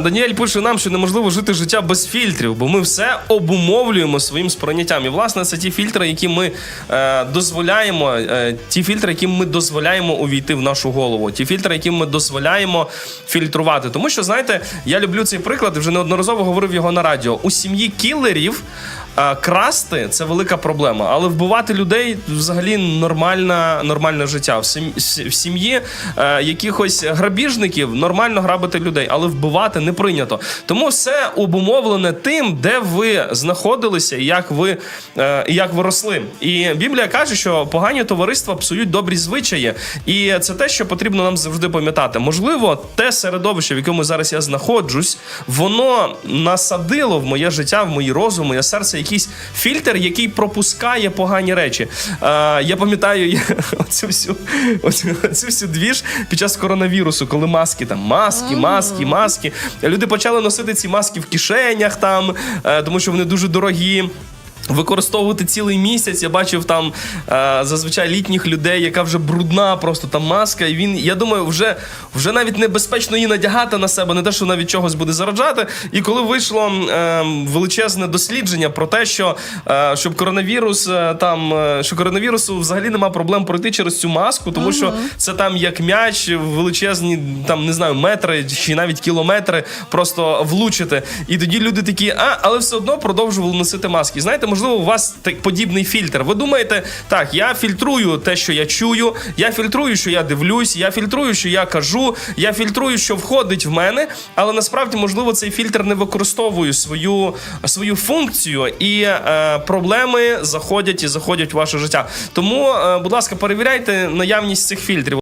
Даніель пише нам, що неможливо жити життя без фільтрів, бо ми все обумовлюємо своїм сприйняттям. І власне це ті фільтри, які ми е, дозволяємо, е, ті фільтри, яким ми дозволяємо увійти в нашу голову, ті фільтри, яким ми дозволяємо фільтрувати. Тому що знаєте, я люблю цей приклад, і вже неодноразово говорив його на радіо. У сім'ї кілерів. Е, Красти це велика проблема, але вбивати людей взагалі нормальна, нормальне життя. В сім'ї е, якихось грабіжників нормально грабити людей, але вбивати не прийнято. Тому все обумовлене тим, де ви знаходилися і як ви, е, як ви росли. І Біблія каже, що погані товариства псують добрі звичаї, і це те, що потрібно нам завжди пам'ятати. Можливо, те середовище, в якому зараз я знаходжусь, воно насадило в моє життя, в мої розум, моє серце якийсь фільтр, який пропускає погані речі. Е, я пам'ятаю я, оцю всю, оцю, оцю всю двіж під час коронавірусу, коли маски там маски, маски, маски. Люди почали носити ці маски в кишенях там, е, тому що вони дуже дорогі. Використовувати цілий місяць. Я бачив там е, зазвичай літніх людей, яка вже брудна, просто там маска. І він, я думаю, вже, вже навіть небезпечно її надягати на себе, не те, що навіть чогось буде зараджати. І коли вийшло е, величезне дослідження про те, що е, щоб коронавірус е, там, е, що коронавірусу взагалі нема проблем пройти через цю маску, тому що це там як м'яч, величезні там не знаю, метри чи навіть кілометри просто влучити. І тоді люди такі, а але все одно продовжували носити маски. Знаєте, можливо, у вас так подібний фільтр. Ви думаєте, так, я фільтрую те, що я чую, я фільтрую, що я дивлюсь, я фільтрую, що я кажу, я фільтрую, що входить в мене, але насправді, можливо, цей фільтр не використовує свою, свою функцію, і е, проблеми заходять і заходять в ваше життя. Тому, е, будь ласка, перевіряйте наявність цих фільтрів.